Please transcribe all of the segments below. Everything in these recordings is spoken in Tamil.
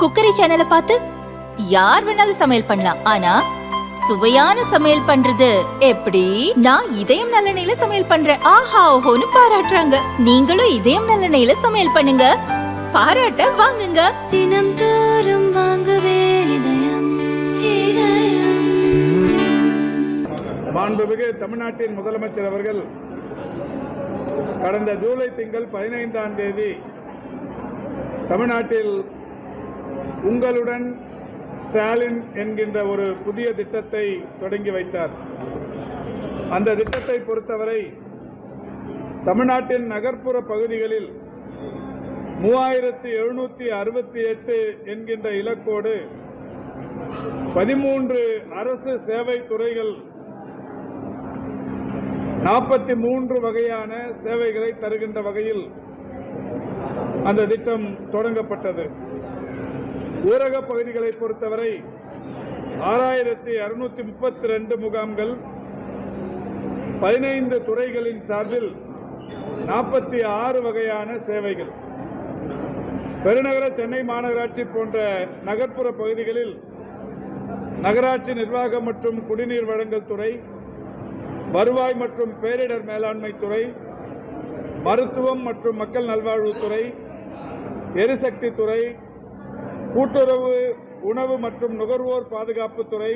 குக்கரி சேனலை பார்த்து யார் வேணாலும் சமையல் பண்ணலாம். ஆனா சுவையான சமையல் பண்றது எப்படி? நான் இதயம் நல்லெண்ணெயில சமையல் பண்றேன். ஆஹா ஓஹோன்னு பாராட்டுறாங்க. நீங்களும் இதயம் நல்லெண்ணெயில சமையல் பண்ணுங்க. பாராட்ட வாங்குங்க. தினம் தோறும் வாங்குவே இதயம் இதயம். மாண்புமிகு தமிழ்நாட்டின் முதலமைச்சர் அவர்கள் கடந்த ஜூலை திங்கள் பதினைந்தாம் தேதி தமிழ்நாட்டில் உங்களுடன் ஸ்டாலின் என்கின்ற ஒரு புதிய திட்டத்தை தொடங்கி வைத்தார். அந்த திட்டத்தை பொறுத்தவரை தமிழ்நாட்டின் நகர்ப்புற பகுதிகளில் மூவாயிரத்தி எழுநூற்றி அறுபத்தி எட்டு என்கின்ற இலக்கோடு பதிமூன்று அரசு சேவை துறைகள் நாற்பத்தி மூன்று வகையான சேவைகளை தருகின்ற வகையில் அந்த திட்டம் தொடங்கப்பட்டது. ஊரக பகுதிகளை பொறுத்தவரை ஆறாயிரத்தி அறுநூத்தி முப்பத்தி ரெண்டு முகாம்கள் பதினைந்து துறைகளின் சார்பில் நாற்பத்தி ஆறு வகையான சேவைகள். பெருநகர சென்னை மாநகராட்சி போன்ற நகர்ப்புற பகுதிகளில் நகராட்சி நிர்வாகம் மற்றும் குடிநீர் வழங்கல் துறை வருவாய் மற்றும் பேரிடர் மேலாண்மை துறை மருத்துவம் மற்றும் மக்கள் நல்வாழ்வுத்துறை எரிசக்தி துறை கூட்டுறவு உணவு மற்றும் நுகர்வோர் பாதுகாப்பு துறை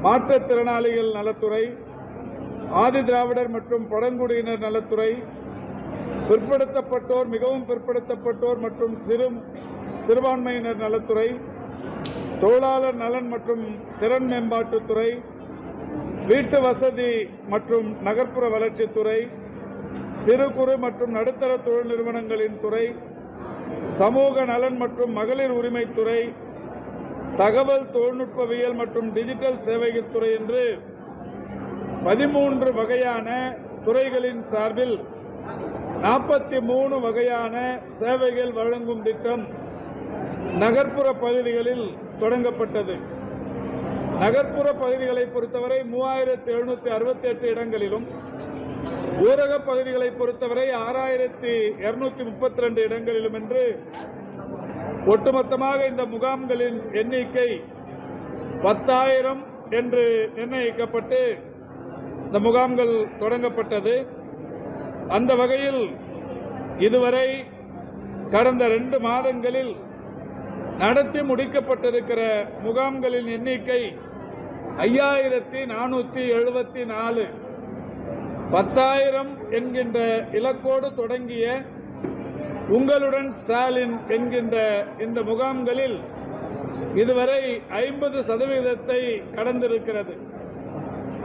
மாற்றுத்திறனாளிகள் நலத்துறை ஆதி திராவிடர் மற்றும் பழங்குடியினர் நலத்துறை பிற்படுத்தப்பட்டோர் மிகவும் பிற்படுத்தப்பட்டோர் மற்றும் சிறு சிறுபான்மையினர் நலத்துறை தொழிலாளர் நலன் மற்றும் திறன் மேம்பாட்டுத்துறை வீட்டு வசதி மற்றும் நகர்ப்புற வளர்ச்சித்துறை சிறு குறு மற்றும் நடுத்தர தொழில் நிறுவனங்களின் துறை சமூக நலன் மற்றும் மகளிர் உரிமைத்துறை தகவல் தொழில்நுட்பவியல் மற்றும் டிஜிட்டல் சேவைகள் துறை என்று பதிமூன்று வகையான துறைகளின் சார்பில் நாற்பத்தி மூணு வகையான சேவைகள் வழங்கும் திட்டம் நகர்ப்புற பகுதிகளில் தொடங்கப்பட்டது. நகர்ப்புற பகுதிகளை பொறுத்தவரை மூவாயிரத்தி எழுநூத்தி அறுபத்தி எட்டு இடங்களிலும் ஊரக பகுதிகளை பொறுத்தவரை ஆறாயிரத்தி இருநூத்தி முப்பத்தி ரெண்டு இடங்களிலும் என்று ஒட்டுமொத்தமாக இந்த முகாம்களின் எண்ணிக்கை பத்தாயிரம் என்று நிர்ணயிக்கப்பட்டு இந்த முகாம்கள் தொடங்கப்பட்டது. அந்த வகையில் இதுவரை கடந்த ரெண்டு மாதங்களில் நடத்தி முடிக்கப்பட்டிருக்கிற முகாம்களின் எண்ணிக்கை ஐயாயிரத்தி நானூற்றி எழுபத்தி நாலு. பத்தாயிரம் என்கின்ற இலக்கோடு தொடங்கிய உங்களுடன் ஸ்டாலின் என்கின்ற இந்த முகாம்களில் இதுவரை ஐம்பது சதவீதத்தை கடந்திருக்கிறது.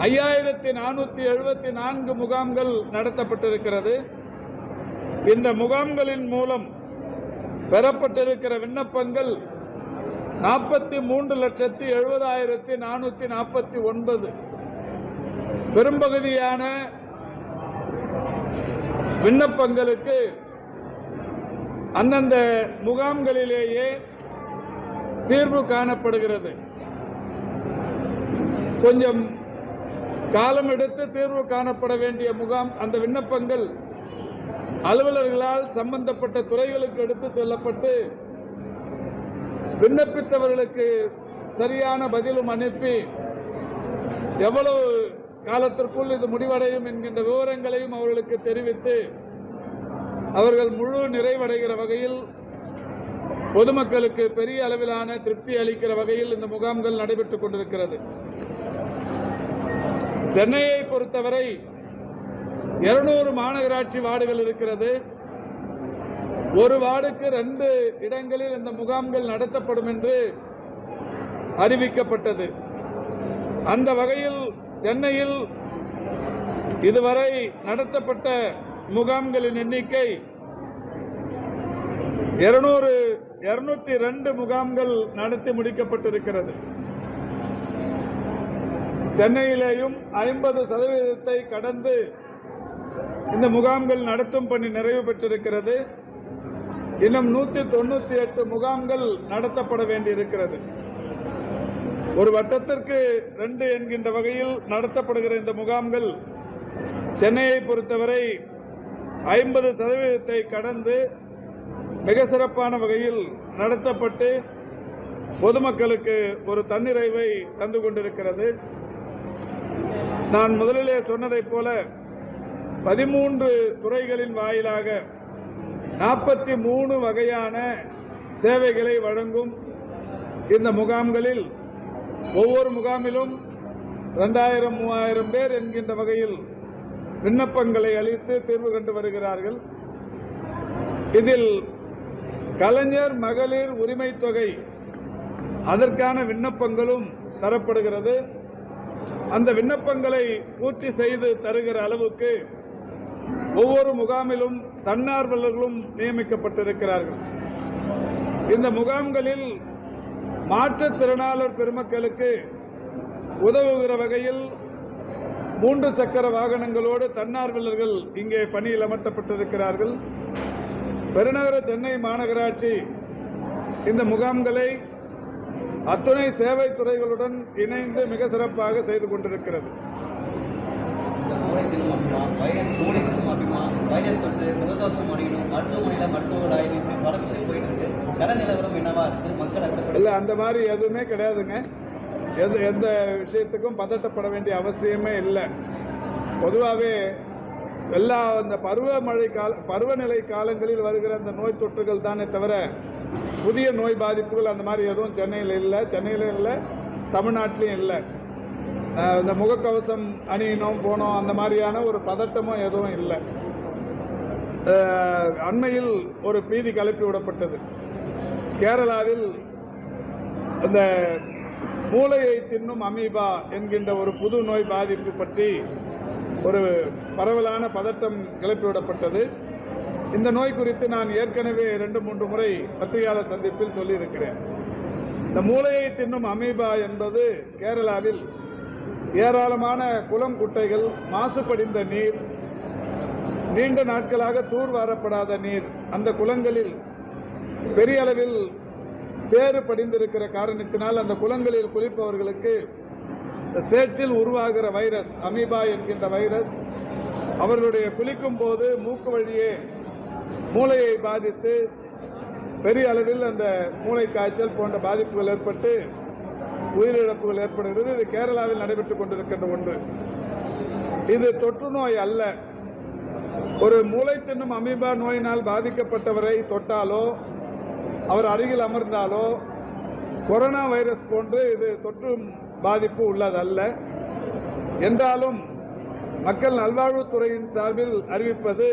ஐயாயிரத்தி நானூற்றி எழுபத்தி நான்கு முகாம்கள் நடத்தப்பட்டிருக்கிறது. இந்த முகாம்களின் மூலம் பெறப்பட்டிருக்கிற விண்ணப்பங்கள் நாற்பத்தி மூன்று லட்சத்தி எழுபதாயிரத்தி நானூற்றி நாற்பத்தி ஒன்பது. பெரும்பகுதியான விண்ணப்பங்களுக்கு அந்தந்த முகாம்களிலேயே தீர்வு காணப்படுகிறது. கொஞ்சம் காலம் எடுத்து தீர்வு காணப்பட வேண்டிய முகாம் அந்த விண்ணப்பங்கள் அலுவலர்களால் சம்பந்தப்பட்ட துறைகளுக்கு எடுத்து செல்லப்பட்டு விண்ணப்பித்தவர்களுக்கு சரியான பதிலும் அனுப்பி எவ்வளவு காலத்திற்குள் இது முடிவடையும் என்கின்ற விவரங்களையும் அவர்களுக்கு தெரிவித்து அவர்கள் முழு நிறைவடைகிற வகையில் பொதுமக்களுக்கு பெரிய அளவிலான திருப்தி அளிக்கிற வகையில் இந்த முகாம்கள் நடைபெற்றுக் கொண்டிருக்கிறது. சென்னையை பொறுத்தவரை இருநூறு மாநகராட்சி வார்டுகள் இருக்கிறது. ஒரு வார்டுக்கு ரெண்டு இடங்களில் இந்த முகாம்கள் நடத்தப்படும் என்று அறிவிக்கப்பட்டது. அந்த வகையில் சென்னையில் இதுவரை நடத்தப்பட்ட முகாம்களின் எண்ணிக்கை இருநூறு இருநூத்தி ரெண்டு முகாம்கள் நடத்தி முடிக்கப்பட்டிருக்கிறது. சென்னையிலேயும் ஐம்பது சதவீதத்தை கடந்து இந்த முகாம்கள் நடத்தும் பணி நிறைவு பெற்றிருக்கிறது. இன்னும் நூற்றி தொண்ணூற்றி எட்டு முகாம்கள் நடத்தப்பட வேண்டியிருக்கிறது. ஒரு வட்டத்திற்கு ரெண்டு என்கின்ற வகையில் நடத்தப்படுகிற இந்த முகாம்கள் சென்னையை பொறுத்தவரை ஐம்பது சதவீதத்தை கடந்து மிக சிறப்பான வகையில் நடத்தப்பட்டு பொதுமக்களுக்கு ஒரு தன்னிறைவை தந்து கொண்டிருக்கிறது. நான் முதலிலே சொன்னதைப் போல பதிமூன்று துறைகளின் வாயிலாக நாற்பத்தி மூணு வகையான சேவைகளை வழங்கும் இந்த முகாம்களில் ஒவ்வொரு முகாமிலும் ரெண்டாயிரம் மூவாயிரம் பேர் என்கின்ற வகையில் விண்ணப்பங்களை அளித்து தீர்வு கண்டு வருகிறார்கள். இதில் கலைஞர் மகளிர் உரிமை தொகை அதற்கான விண்ணப்பங்களும் தரப்படுகிறது. அந்த விண்ணப்பங்களை பூர்த்தி செய்து தருகிற அளவுக்கு ஒவ்வொரு முகாமிலும் தன்னார்வலர்களும் நியமிக்கப்பட்டிருக்கிறார்கள். இந்த முகாம்களில் மாற்றுத்திறனாளர் பெருமக்களுக்கு உதவுகிற வகையில் மூன்று சக்கர வாகனங்களோடு தன்னார்வலர்கள் இங்கே பணியில் அமர்த்தப்பட்டிருக்கிறார்கள். பெருநகர சென்னை மாநகராட்சி இந்த முகாம்களை அத்துணை சேவை துறைகளுடன் இணைந்து மிக சிறப்பாக செய்து கொண்டிருக்கிறது. வைரஸ் வந்து முகதோஷம் அடையணும். மருத்துவமனையில் மருத்துவர்கள் ஆய்வு பல விஷயம் போயிட்டு இருக்கு. இல்லை அந்த மாதிரி எதுவுமே கிடையாதுங்க. எந்த எந்த விஷயத்துக்கும் பதட்டப்பட வேண்டிய அவசியமே இல்லை. பொதுவாகவே எல்லா அந்த பருவமழை கால பருவநிலை காலங்களில் வருகிற அந்த நோய் தொற்றுகள் தானே தவிர புதிய நோய் பாதிப்புகள் அந்த மாதிரி எதுவும் சென்னையில் இல்லை. சென்னையில் இல்லை தமிழ்நாட்டிலையும் இல்லை. இந்த முகக்கவசம் அணியினோம் போனோம் அந்த மாதிரியான ஒரு பதட்டமும் எதுவும் இல்லை. அண்மையில் ஒரு பீதி கலப்பி விடப்பட்டது. கேரளாவில் அந்த மூளையை தின்னும் அமீபா என்கின்ற ஒரு புது நோய் பாதிப்பு பற்றி ஒரு பரவலான பதட்டம் கிளப்பிவிடப்பட்டது. இந்த நோய் குறித்து நான் ஏற்கனவே ரெண்டு மூன்று முறை பத்திரிகையாளர் சந்திப்பில் சொல்லியிருக்கிறேன். இந்த மூளையை தின்னும் அமீபா என்பது கேரளாவில் ஏராளமான குளம் குட்டைகள் மாசுபடிந்த நீர் நீண்ட நாட்களாக தூர்வாரப்படாத நீர் அந்த குளங்களில் பெரிய அளவில் சேறு படிந்திருக்கிற காரணத்தினால் அந்த குளங்களில் குளிப்பவர்களுக்கு சேற்றில் உருவாகிற வைரஸ் அமீபா என்கின்ற வைரஸ் அவர்களுடைய குளிக்கும் போது மூக்கு வழியே மூளையை பாதித்து பெரிய அளவில் அந்த மூளை காய்ச்சல் போன்ற பாதிப்புகள் ஏற்பட்டு உயிரிழப்புகள் ஏற்படுகிறது. இது கேரளாவில் நடைபெற்றுக் கொண்டிருக்கின்ற ஒன்று. இது தொற்று நோய் அல்ல. ஒரு மூளை தின்னும் அமீபா நோயினால் பாதிக்கப்பட்டவரை தொட்டாலோ அவர் அருகில் அமர்ந்தாலோ கொரோனா வைரஸ் போன்று இது தொற்று பாதிப்பு உள்ளதல்ல. என்றாலும் மக்கள் நல்வாழ்வுத்துறையின் சார்பில் அறிவிப்பது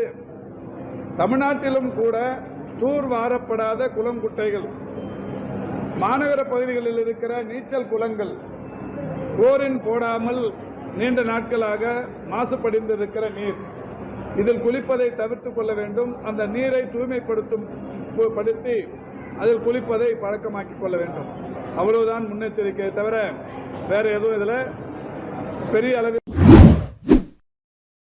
தமிழ்நாட்டிலும் கூட தூர் வாரப்படாத குளம் குட்டைகள் மாநகர பகுதிகளில் இருக்கிற நீச்சல் குளங்கள் குளோரின் போடாமல் நீண்ட நாட்களாக மாசுபடிந்திருக்கிற நீர். இதில் குளிப்பதை தவிர்த்து கொள்ள வேண்டும். அந்த நீரை தூய்மைப்படுத்தும் படுத்தி அதில் குளிப்பதை பழக்கமாக்கிக் கொள்ள வேண்டும். அவ்வளவுதான் முன்னெச்சரிக்கை தவிர வேற எதுவும் இதில் பெரிய அளவில்